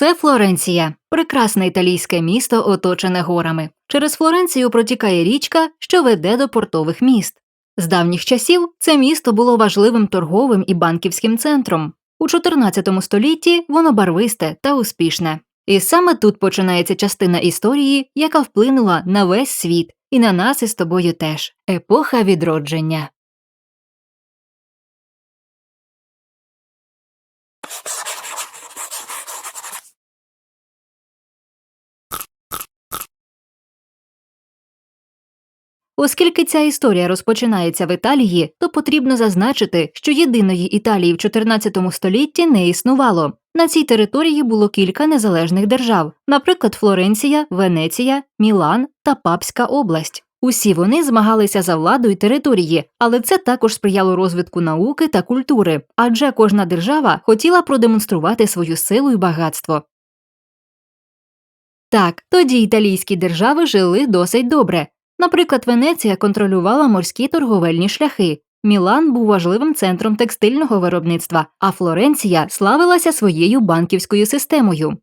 Це Флоренція, прекрасне італійське місто, оточене горами. Через Флоренцію протікає річка, що веде до портових міст. З давніх часів це місто було важливим торговим і банківським центром. У 14 столітті воно барвисте та успішне. І саме тут починається частина історії, яка вплинула на весь світ і на нас із тобою теж епоха відродження. Оскільки ця історія розпочинається в Італії, то потрібно зазначити, що єдиної Італії в 14 столітті не існувало. На цій території було кілька незалежних держав, наприклад, Флоренція, Венеція, Мілан та Папська область. Усі вони змагалися за владу й території, але це також сприяло розвитку науки та культури, адже кожна держава хотіла продемонструвати свою силу й багатство. Так, тоді італійські держави жили досить добре. Наприклад, Венеція контролювала морські торговельні шляхи. Мілан був важливим центром текстильного виробництва, а Флоренція славилася своєю банківською системою.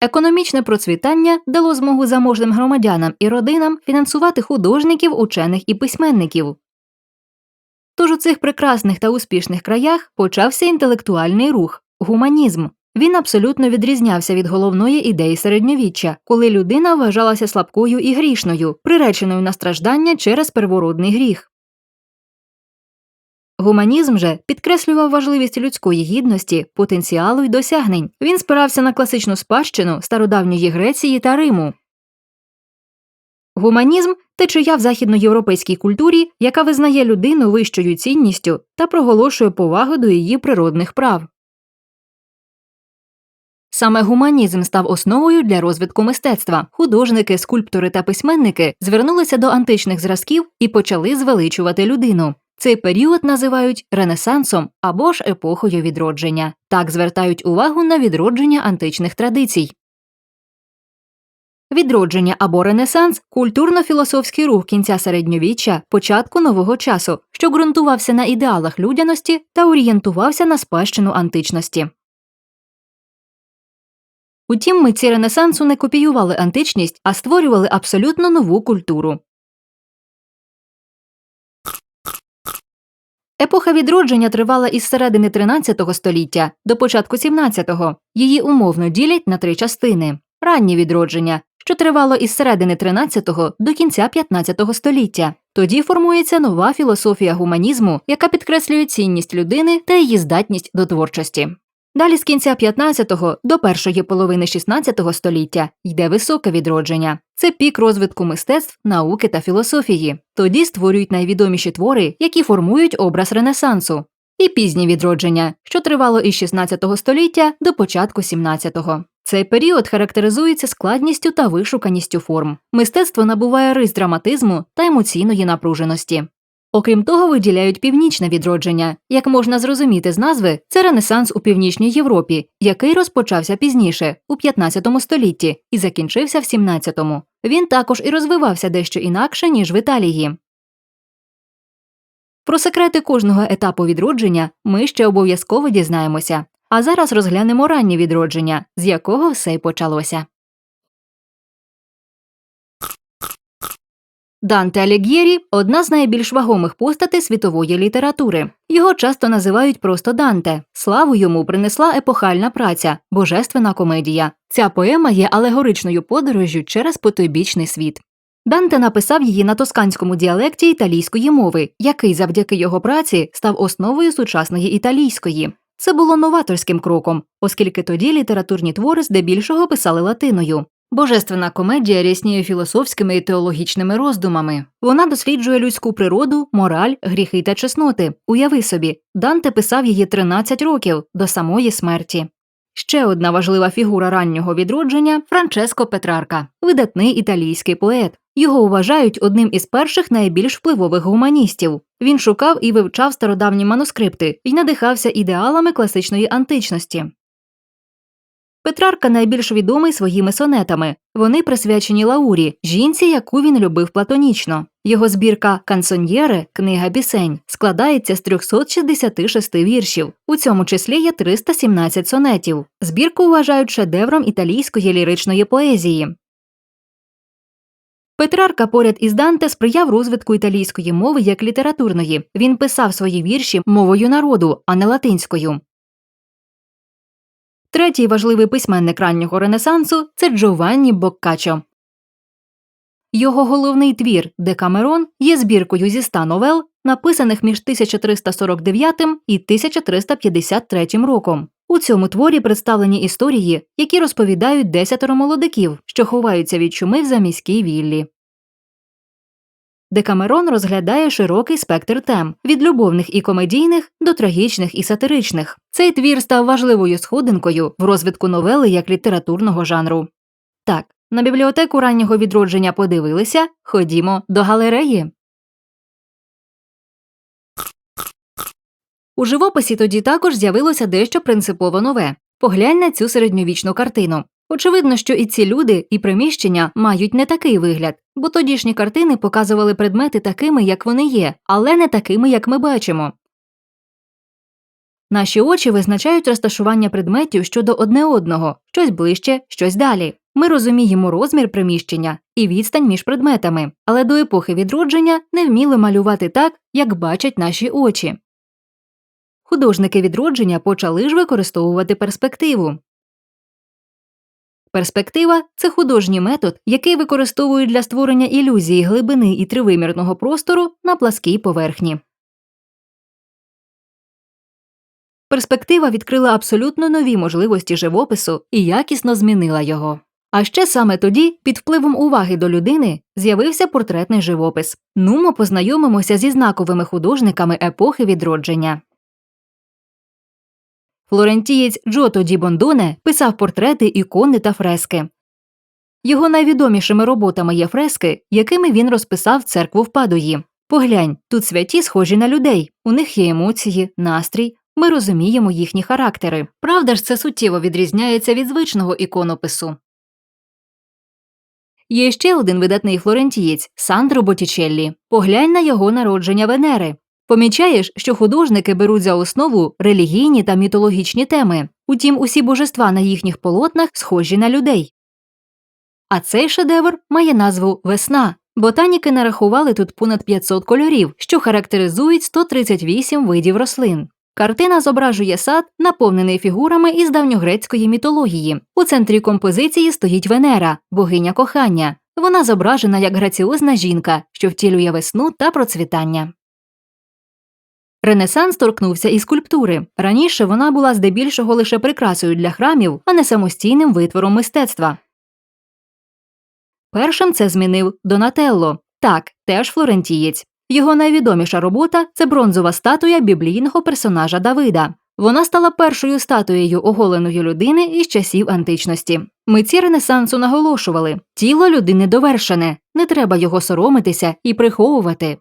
Економічне процвітання дало змогу заможним громадянам і родинам фінансувати художників, учених і письменників. Тож у цих прекрасних та успішних краях почався інтелектуальний рух гуманізм. Він абсолютно відрізнявся від головної ідеї середньовіччя, коли людина вважалася слабкою і грішною, приреченою на страждання через первородний гріх. Гуманізм же підкреслював важливість людської гідності, потенціалу й досягнень. Він спирався на класичну спадщину стародавньої Греції та Риму. Гуманізм течія в західноєвропейській культурі, яка визнає людину вищою цінністю та проголошує повагу до її природних прав. Саме гуманізм став основою для розвитку мистецтва. Художники, скульптори та письменники звернулися до античних зразків і почали звеличувати людину. Цей період називають Ренесансом або ж епохою відродження. Так звертають увагу на відродження античних традицій. Відродження або Ренесанс культурно-філософський рух кінця середньовіччя, початку нового часу, що ґрунтувався на ідеалах людяності та орієнтувався на спадщину античності. Утім, митці Ренесансу не копіювали античність, а створювали абсолютно нову культуру. Епоха відродження тривала із середини 13 століття до початку 17-го. Її умовно ділять на три частини: раннє відродження, що тривало із середини 13-го до кінця 15-го століття. Тоді формується нова філософія гуманізму, яка підкреслює цінність людини та її здатність до творчості. Далі з кінця 15-го до першої половини 16 століття йде високе відродження. Це пік розвитку мистецтв, науки та філософії. Тоді створюють найвідоміші твори, які формують образ Ренесансу. І пізнє відродження, що тривало із 16 століття до початку 17-го. Цей період характеризується складністю та вишуканістю форм. Мистецтво набуває рис драматизму та емоційної напруженості. Окрім того, виділяють північне відродження. Як можна зрозуміти з назви, це Ренесанс у північній Європі, який розпочався пізніше, у 15 столітті, і закінчився в 17-му. Він також і розвивався дещо інакше, ніж в Італії. Про секрети кожного етапу відродження ми ще обов'язково дізнаємося. А зараз розглянемо раннє відродження, з якого все й почалося. Данте Аліг'єрі одна з найбільш вагомих постатей світової літератури. Його часто називають просто Данте. Славу йому принесла епохальна праця, божественна комедія. Ця поема є алегоричною подорожжю через потойбічний світ. Данте написав її на тосканському діалекті італійської мови, який завдяки його праці став основою сучасної італійської. Це було новаторським кроком, оскільки тоді літературні твори здебільшого писали латиною. Божественна комедія рясніє філософськими і теологічними роздумами. Вона досліджує людську природу, мораль, гріхи та чесноти. Уяви собі, Данте писав її 13 років до самої смерті. Ще одна важлива фігура раннього відродження Франческо Петрарка, видатний італійський поет. Його вважають одним із перших найбільш впливових гуманістів. Він шукав і вивчав стародавні манускрипти і надихався ідеалами класичної античності. Петрарка найбільш відомий своїми сонетами. Вони присвячені Лаурі, жінці, яку він любив платонічно. Його збірка Кансоньєре, книга пісень, складається з 366 віршів. У цьому числі є 317 сонетів. Збірку вважають шедевром італійської ліричної поезії. Петрарка поряд із Данте сприяв розвитку італійської мови як літературної. Він писав свої вірші мовою народу, а не латинською. Третій важливий письменник раннього Ренесансу це Джованні Боккачо. Його головний твір Декамерон є збіркою зі ста новел, написаних між 1349 і 1353 роком. У цьому творі представлені історії, які розповідають десятеро молодиків, що ховаються від чуми в заміській віллі. Декамерон розглядає широкий спектр тем від любовних і комедійних до трагічних і сатиричних. Цей твір став важливою сходинкою в розвитку новели як літературного жанру. Так, на бібліотеку раннього відродження подивилися. Ходімо до галереї. У живописі тоді також з'явилося дещо принципово нове. Поглянь на цю середньовічну картину. Очевидно, що і ці люди, і приміщення мають не такий вигляд, бо тодішні картини показували предмети такими, як вони є, але не такими, як ми бачимо. Наші очі визначають розташування предметів щодо одне одного, щось ближче, щось далі. Ми розуміємо розмір приміщення і відстань між предметами, але до епохи відродження не вміли малювати так, як бачать наші очі. Художники відродження почали ж використовувати перспективу. Перспектива це художній метод, який використовують для створення ілюзії глибини і тривимірного простору на пласкій поверхні. Перспектива відкрила абсолютно нові можливості живопису і якісно змінила його. А ще саме тоді, під впливом уваги до людини, з'явився портретний живопис. Нумо познайомимося зі знаковими художниками епохи відродження. Флорентієць Джото Ді Бондоне писав портрети, ікони та фрески. Його найвідомішими роботами є фрески, якими він розписав церкву в Падуї. Поглянь, тут святі схожі на людей, у них є емоції, настрій, ми розуміємо їхні характери. Правда ж, це суттєво відрізняється від звичного іконопису. Є ще один видатний флорентієць Сандро Боттічеллі. Поглянь на його народження Венери. Помічаєш, що художники беруть за основу релігійні та мітологічні теми, утім, усі божества на їхніх полотнах схожі на людей. А цей шедевр має назву Весна. Ботаніки нарахували тут понад 500 кольорів, що характеризують 138 видів рослин. Картина зображує сад, наповнений фігурами із давньогрецької мітології. У центрі композиції стоїть Венера, богиня кохання. Вона зображена як граціозна жінка, що втілює весну та процвітання. Ренесанс торкнувся і скульптури. Раніше вона була здебільшого лише прикрасою для храмів, а не самостійним витвором мистецтва. Першим це змінив Донателло. Так, теж флорентієць. Його найвідоміша робота це бронзова статуя біблійного персонажа Давида. Вона стала першою статуєю оголеної людини із часів античності. Митці Ренесансу наголошували тіло людини довершене, не треба його соромитися і приховувати.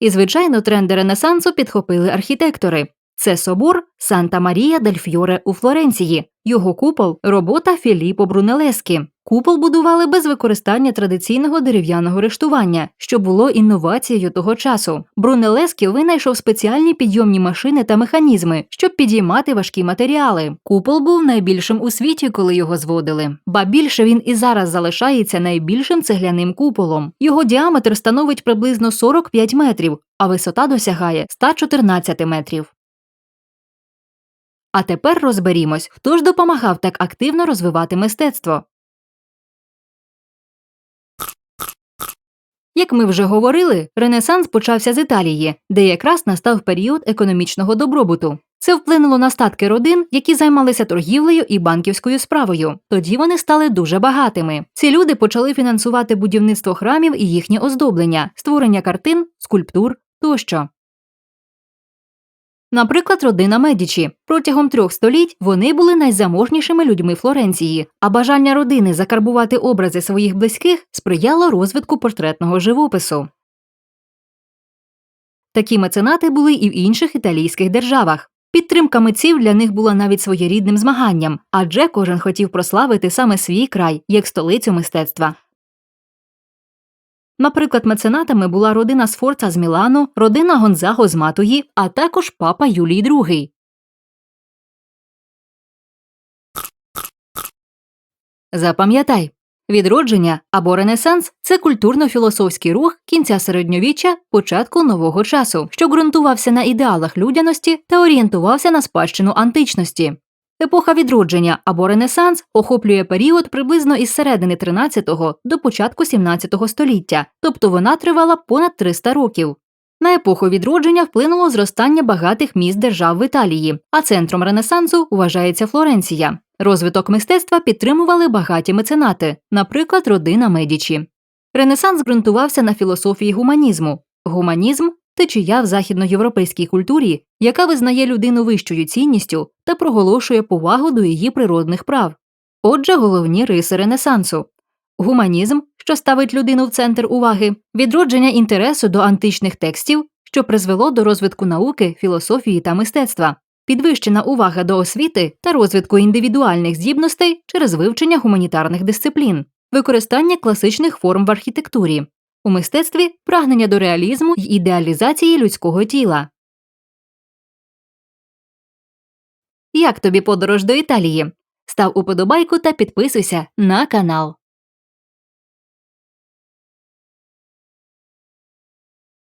І, звичайно, тренди Ренесансу підхопили архітектори. Це собор Санта Марія дель Фьоре у Флоренції, його купол робота Філіппо Брунелескі. Купол будували без використання традиційного дерев'яного рештування, що було інновацією того часу. Брунелескі винайшов спеціальні підйомні машини та механізми, щоб підіймати важкі матеріали. Купол був найбільшим у світі, коли його зводили. Ба більше він і зараз залишається найбільшим цегляним куполом. Його діаметр становить приблизно 45 метрів, а висота досягає 114 метрів. А тепер розберімось, хто ж допомагав так активно розвивати мистецтво. Як ми вже говорили, Ренесанс почався з Італії, де якраз настав період економічного добробуту. Це вплинуло на статки родин, які займалися торгівлею і банківською справою. Тоді вони стали дуже багатими. Ці люди почали фінансувати будівництво храмів і їхнє оздоблення, створення картин, скульптур тощо. Наприклад, родина Медічі. Протягом трьох століть вони були найзаможнішими людьми Флоренції, а бажання родини закарбувати образи своїх близьких сприяло розвитку портретного живопису. Такі меценати були і в інших італійських державах. Підтримка митців для них була навіть своєрідним змаганням, адже кожен хотів прославити саме свій край як столицю мистецтва. Наприклад, меценатами була родина Сфорца з Мілану, родина Гонзаго з Матуї, а також папа Юлій II. Запам'ятай, відродження або ренесанс це культурно-філософський рух кінця середньовіччя, початку нового часу, що ґрунтувався на ідеалах людяності та орієнтувався на спадщину античності. Епоха відродження або ренесанс охоплює період приблизно із середини 13-го до початку 17 століття, тобто вона тривала понад 300 років. На епоху відродження вплинуло зростання багатих міст держав в Італії, а центром ренесансу вважається Флоренція. Розвиток мистецтва підтримували багаті меценати, наприклад, родина Медічі. Ренесанс ґрунтувався на філософії гуманізму. Гуманізм течія в західноєвропейській культурі, яка визнає людину вищою цінністю та проголошує повагу до її природних прав. Отже, головні риси Ренесансу. Гуманізм, що ставить людину в центр уваги, відродження інтересу до античних текстів, що призвело до розвитку науки, філософії та мистецтва, підвищена увага до освіти та розвитку індивідуальних здібностей через вивчення гуманітарних дисциплін, використання класичних форм в архітектурі, у мистецтві прагнення до реалізму й ідеалізації людського тіла. Як тобі подорож до Італії? Став уподобайку та підписуйся на канал.